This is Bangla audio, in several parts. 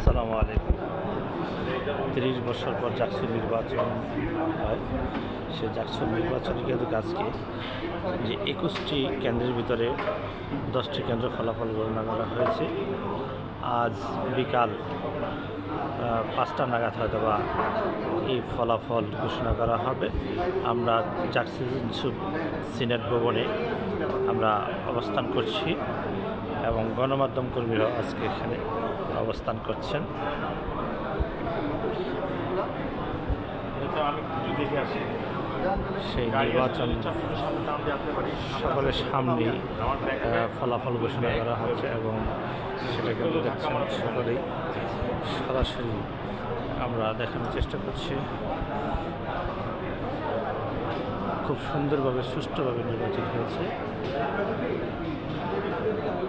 আসসালামু আলাইকুম। তিরিশ বছর পর জাকসু নির্বাচন হয়। সে জাকসু নির্বাচনে কিন্তু আজকে যে একুশটি কেন্দ্রের ভিতরে দশটি কেন্দ্র ফলাফল গণনা করা হয়েছে। আজ বিকাল পাঁচটা নাগাদ হয়তো বা এই ফলাফল ঘোষণা করা হবে। আমরা জাকসু সিনেট ভবনে আমরা অবস্থান করছি। গণমাধ্যম কর্মীরাও আজকে এখানে অবস্থান করছেন। সেই নির্বাচন সকলের সামনেই ফলাফল ঘোষণা করা হচ্ছে এবং সেটা কিন্তু দেখছেন সকলেই। সরাসরি আমরা দেখানোর চেষ্টা করছি। খুব সুন্দরভাবে, সুষ্ঠুভাবে নির্বাচিত হয়েছে।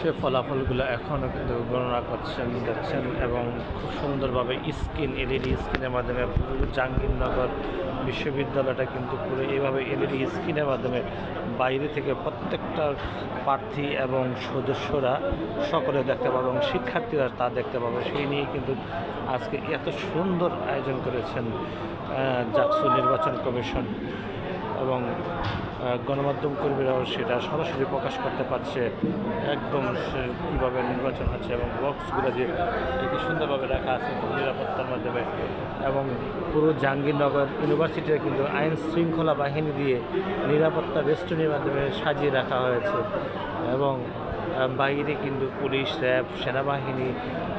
সে ফলাফলগুলো এখনও কিন্তু গণনা করছেন, দেখছেন এবং খুব সুন্দরভাবে স্ক্রিন, এলইডি স্ক্রিনের মাধ্যমে জাহাঙ্গীরনগর বিশ্ববিদ্যালয়টা কিন্তু পুরো এইভাবে এলইডি স্ক্রিনের মাধ্যমে বাইরে থেকে প্রত্যেকটা প্রার্থী এবং সদস্যরা সকলে দেখতে পাবে এবং শিক্ষার্থীরা তা দেখতে পাবে। সেই নিয়ে কিন্তু আজকে এত সুন্দর আয়োজন করেছেন জাকসু নির্বাচন কমিশন। এবং গণমাধ্যম কর্মীরাও সেটা সরাসরি প্রকাশ করতে পারছে। একদম কীভাবে নির্বাচন হচ্ছে এবং বক্সগুলো যে এটি সুন্দরভাবে রাখা আছে নিরাপত্তার মাধ্যমে এবং পুরো জাহাঙ্গীরনগর ইউনিভার্সিটির কিন্তু আইন শৃঙ্খলা বাহিনী দিয়ে নিরাপত্তা বেষ্টনীর মাধ্যমে সাজিয়ে রাখা হয়েছে। এবং বাইরে কিন্তু পুলিশ, র্যাব, সেনাবাহিনী,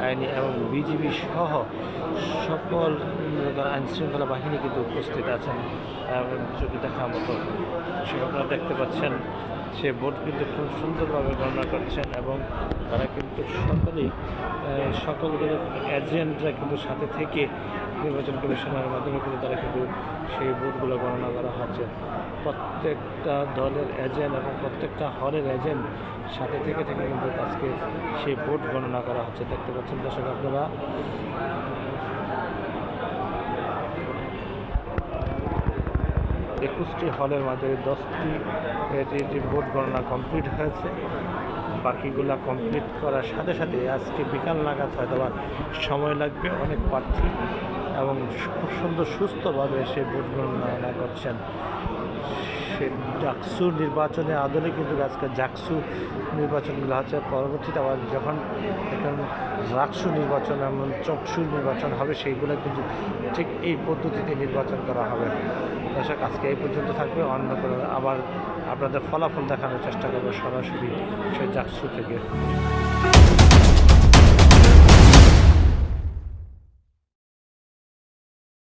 আইনি এবং বিজিবি সহ সকল আইনশৃঙ্খলা বাহিনী কিন্তু উপস্থিত আছেন। চোখে দেখার মতো। সে আপনারা দেখতে পাচ্ছেন সে ভোট কিন্তু খুব সুন্দরভাবে গণনা করছেন এবং তারা কিন্তু সকলেই সকলগুলো এজেন্টরা কিন্তু সাথে থেকে নির্বাচন কমিশনের মাধ্যমে কিন্তু তারা কিন্তু সেই ভোটগুলো গণনা করা হচ্ছে। প্রত্যেকটা দলের এজেন্ট এবং প্রত্যেকটা হলের এজেন্ট সাথে থেকে থেকে কিন্তু আজকে সেই ভোট গণনা করা হচ্ছে। দেখতে পাচ্ছেন দর্শক আপনারা। একুশটি হলের মাঝে দশটি এটি ভোট গণনা কমপ্লিট হয়েছে। বাকিগুলো কমপ্লিট করার সাথে সাথে আজকে বিকাল নাগাদ হয়তো সময় লাগবে, অনেক প্রার্থী এবং খুব সুন্দর সুস্থভাবে সে ভোট গণনা করছেন। সে জাকসু নির্বাচনে আদলে কিন্তু আজকে জাকসু নির্বাচনগুলো হচ্ছে পরবর্তীতে আবার যখন এখন রাকসু নির্বাচন, এমন চকসু নির্বাচন হবে, সেইগুলো কিন্তু ঠিক এই পদ্ধতিতে নির্বাচন করা হবে। দর্শক, আজকে এই পর্যন্ত থাকবে। অন্য কোনো আবার আপনাদের ফলাফল দেখানোর চেষ্টা করব সরাসরি সেই জাকসু থেকে।